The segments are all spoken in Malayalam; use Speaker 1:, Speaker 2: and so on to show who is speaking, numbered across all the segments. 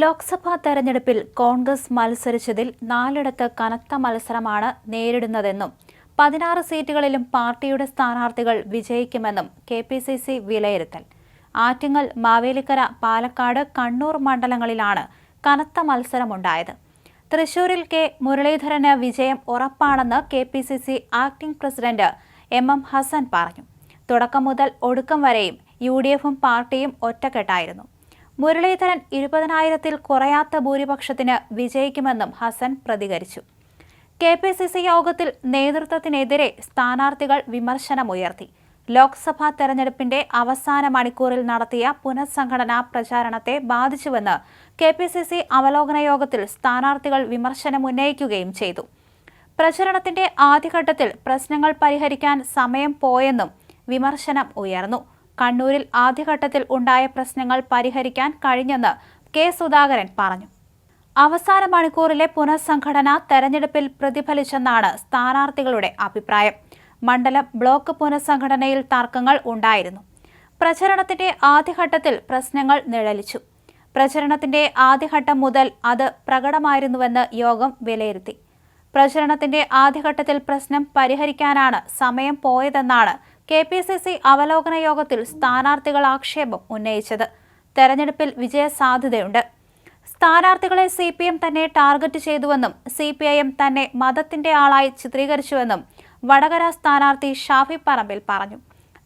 Speaker 1: ലോക്സഭാ തെരഞ്ഞെടുപ്പിൽ കോൺഗ്രസ് മത്സരിച്ചതിൽ നാലിടത്ത് കനത്ത മത്സരമാണ് നേരിടുന്നതെന്നും പതിനാറ് സീറ്റുകളിലും പാർട്ടിയുടെ സ്ഥാനാർത്ഥികൾ വിജയിക്കുമെന്നും കെ പി സി സി വിലയിരുത്തൽ. ആറ്റിങ്ങൽ മാവേലിക്കര പാലക്കാട് കണ്ണൂർ മണ്ഡലങ്ങളിലാണ് കനത്ത മത്സരമുണ്ടായത്. തൃശൂരിൽ കെ മുരളീധരന് വിജയം ഉറപ്പാണെന്ന് K P C C acting president M M Hassan പറഞ്ഞു. തുടക്കം മുതൽ ഒടുക്കം വരെയും യു ഡി എഫും പാർട്ടിയും ഒറ്റക്കെട്ടായിരുന്നു. മുരളീധരൻ ഇരുപതിനായിരത്തിൽ കുറയാത്ത ഭൂരിപക്ഷത്തിന് വിജയിക്കുമെന്നും ഹസൻ പ്രതികരിച്ചു. കെ പി സി സി യോഗത്തിൽ നേതൃത്വത്തിനെതിരെ സ്ഥാനാർത്ഥികൾ വിമർശനമുയർത്തി. ലോക്സഭാ തെരഞ്ഞെടുപ്പിന്റെ അവസാന മണിക്കൂറിൽ നടത്തിയ പുനഃസംഘടനാ പ്രചാരണത്തെ ബാധിച്ചുവെന്ന് കെ പി സി സി അവലോകന യോഗത്തിൽ സ്ഥാനാർത്ഥികൾ വിമർശനമുന്നയിക്കുകയും ചെയ്തു. പ്രചരണത്തിന്റെ ആദ്യഘട്ടത്തിൽ പ്രശ്നങ്ങൾ പരിഹരിക്കാൻ സമയം പോയെന്നും വിമർശനം ഉയർന്നു. കണ്ണൂരിൽ ആദ്യഘട്ടത്തിൽ ഉണ്ടായ പ്രശ്നങ്ങൾ പരിഹരിക്കാൻ കഴിഞ്ഞെന്ന് കെ സുധാകരൻ പറഞ്ഞു. അവസാന മണിക്കൂറിലെ പുനഃസംഘടന തെരഞ്ഞെടുപ്പിൽ പ്രതിഫലിച്ചെന്നാണ് സ്ഥാനാർത്ഥികളുടെ അഭിപ്രായം. മണ്ഡലം ബ്ലോക്ക് പുനഃസംഘടനയിൽ തർക്കങ്ങൾ ഉണ്ടായിരുന്നു. പ്രചരണത്തിന്റെ ആദ്യഘട്ടത്തിൽ പ്രശ്നങ്ങൾ നിഴലിച്ചു. പ്രചരണത്തിന്റെ ആദ്യഘട്ടം മുതൽ അത് പ്രകടമായിരുന്നുവെന്ന് യോഗം വിലയിരുത്തി. പ്രചരണത്തിന്റെ ആദ്യഘട്ടത്തിൽ പ്രശ്നം പരിഹരിക്കാനാണ് സമയം പോയതെന്നാണ് കെ പി സി സി അവലോകന യോഗത്തിൽ സ്ഥാനാർത്ഥികൾ ആക്ഷേപം ഉന്നയിച്ചത്. തെരഞ്ഞെടുപ്പിൽ വിജയസാധ്യതയുണ്ട്. സ്ഥാനാർത്ഥികളെ സി പി എം തന്നെ ടാർഗറ്റ് ചെയ്തുവെന്നും സി പി ഐ എം തന്നെ മതത്തിന്റെ ആളായി ചിത്രീകരിച്ചുവെന്നും വടകര സ്ഥാനാർത്ഥി ഷാഫി പറമ്പിൽ പറഞ്ഞു.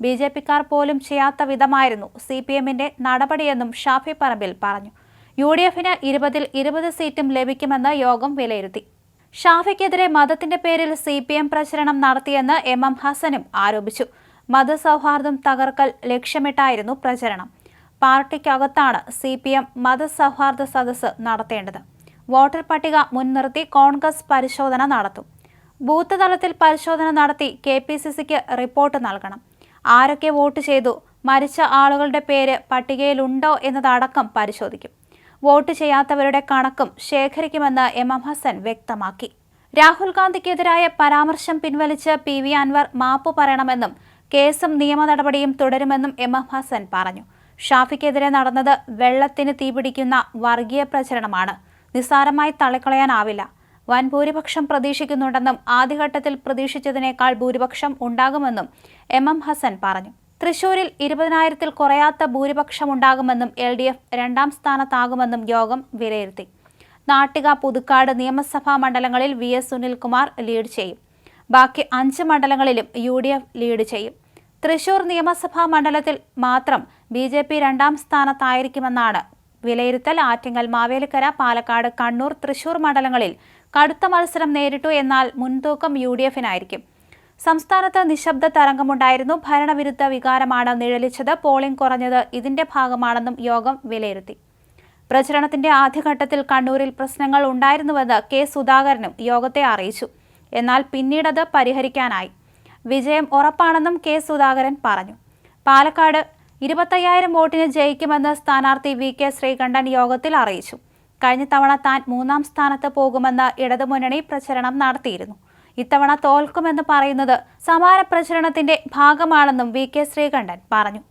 Speaker 1: ബി ജെ പിക്കാർ പോലും ചെയ്യാത്ത വിധമായിരുന്നു സി പി എമ്മിന്റെ നടപടിയെന്നും ഷാഫി പറമ്പിൽ പറഞ്ഞു. യു ഡി എഫിന് ഇരുപതിൽ ഇരുപത് സീറ്റും ലഭിക്കുമെന്ന് യോഗം വിലയിരുത്തി. ഷാഫിക്കെതിരെ മതത്തിന്റെ പേരിൽ സി പി എം പ്രചരണം നടത്തിയെന്ന് എം എം ഹസനും ആരോപിച്ചു. മതസൗഹാർദ്ദം തകർക്കൽ ലക്ഷ്യമിട്ടായിരുന്നു പ്രചരണം. പാർട്ടിക്കകത്താണ് സി പി എം മതസൗഹാർദ്ദ സദസ്സ് നടത്തേണ്ടത്. വോട്ടർ പട്ടിക മുൻനിർത്തി കോൺഗ്രസ് പരിശോധന നടത്തും. ബൂത്ത് തലത്തിൽ പരിശോധന നടത്തി കെ പി സി സിക്ക് റിപ്പോർട്ട് നൽകണം. ആരൊക്കെ വോട്ട് ചെയ്തു മരിച്ച ആളുകളുടെ പേര് പട്ടികയിലുണ്ടോ എന്നതടക്കം പരിശോധിക്കും. വോട്ട് ചെയ്യാത്തവരുടെ കണക്കും ശേഖരിക്കുമെന്ന് എം എം ഹസൻ വ്യക്തമാക്കി. രാഹുൽ ഗാന്ധിക്കെതിരായ പരാമർശം പിൻവലിച്ച് പി വി അൻവർ മാപ്പ് പറയണമെന്നും കേസും നിയമ നടപടിയും തുടരുമെന്നും എം എം ഹസൻ പറഞ്ഞു. ഷാഫിക്കെതിരെ നടന്നത് വെള്ളത്തിന് തീപിടിക്കുന്ന വർഗീയ പ്രചരണമാണ്. നിസ്സാരമായി തള്ളിക്കളയാനാവില്ല. വൻ ഭൂരിപക്ഷം പ്രതീക്ഷിക്കുന്നുണ്ടെന്നും ആദ്യഘട്ടത്തിൽ പ്രതീക്ഷിച്ചതിനേക്കാൾ ഭൂരിപക്ഷം ഉണ്ടാകുമെന്നും എം എം ഹസൻ പറഞ്ഞു. തൃശൂരിൽ ഇരുപതിനായിരത്തിൽ കുറയാത്ത ഭൂരിപക്ഷമുണ്ടാകുമെന്നും എൽ ഡി എഫ് രണ്ടാം സ്ഥാനത്താകുമെന്നും യോഗം വിലയിരുത്തി. നാട്ടിക പുതുക്കാട് നിയമസഭാ മണ്ഡലങ്ങളിൽ വി എസ് സുനിൽകുമാർ ലീഡ് ചെയ്യും. ബാക്കി അഞ്ച് മണ്ഡലങ്ങളിലും യു ഡി എഫ് ലീഡ് ചെയ്യും. തൃശൂർ നിയമസഭാ മണ്ഡലത്തിൽ മാത്രം ബി ജെ പി രണ്ടാം സ്ഥാനത്തായിരിക്കുമെന്നാണ് വിലയിരുത്തൽ. ആറ്റിങ്ങൽ മാവേലിക്കര പാലക്കാട് കണ്ണൂർ തൃശൂർ മണ്ഡലങ്ങളിൽ കടുത്ത മത്സരം നേരിട്ടു. എന്നാൽ മുൻതൂക്കം യു ഡി എഫിനായിരിക്കും സംസ്ഥാനത്ത് നിശബ്ദ തരംഗമുണ്ടായിരുന്നു. ഭരണവിരുദ്ധ വികാരമാണ് നിഴലിച്ചത്. പോളിംഗ് കുറഞ്ഞത് ഇതിന്റെ ഭാഗമാണെന്നും യോഗം വിലയിരുത്തി. പ്രചരണത്തിന്റെ ആദ്യഘട്ടത്തിൽ കണ്ണൂരിൽ പ്രശ്നങ്ങൾ ഉണ്ടായിരുന്നുവെന്ന് കെ സുധാകരനും യോഗത്തെ അറിയിച്ചു. എന്നാൽ പിന്നീടത് പരിഹരിക്കാനായി. വിജയം ഉറപ്പാണെന്നും കെ സുധാകരൻ പറഞ്ഞു. പാലക്കാട് ഇരുപത്തയ്യായിരം വോട്ടിന് ജയിക്കുമെന്ന് സ്ഥാനാർത്ഥി വി കെ ശ്രീകണ്ഠൻ യോഗത്തിൽ അറിയിച്ചു. കഴിഞ്ഞ തവണ താൻ മൂന്നാം സ്ഥാനത്ത് പോകുമെന്ന് ഇടതുമുന്നണി പ്രചരണം നടത്തിയിരുന്നു. ഇത്തവണ തോൽക്കുമെന്ന് പറയുന്നത് സമാന പ്രചരണത്തിന്റെ ഭാഗമാണെന്നും വി കെ ശ്രീകണ്ഠൻ പറഞ്ഞു.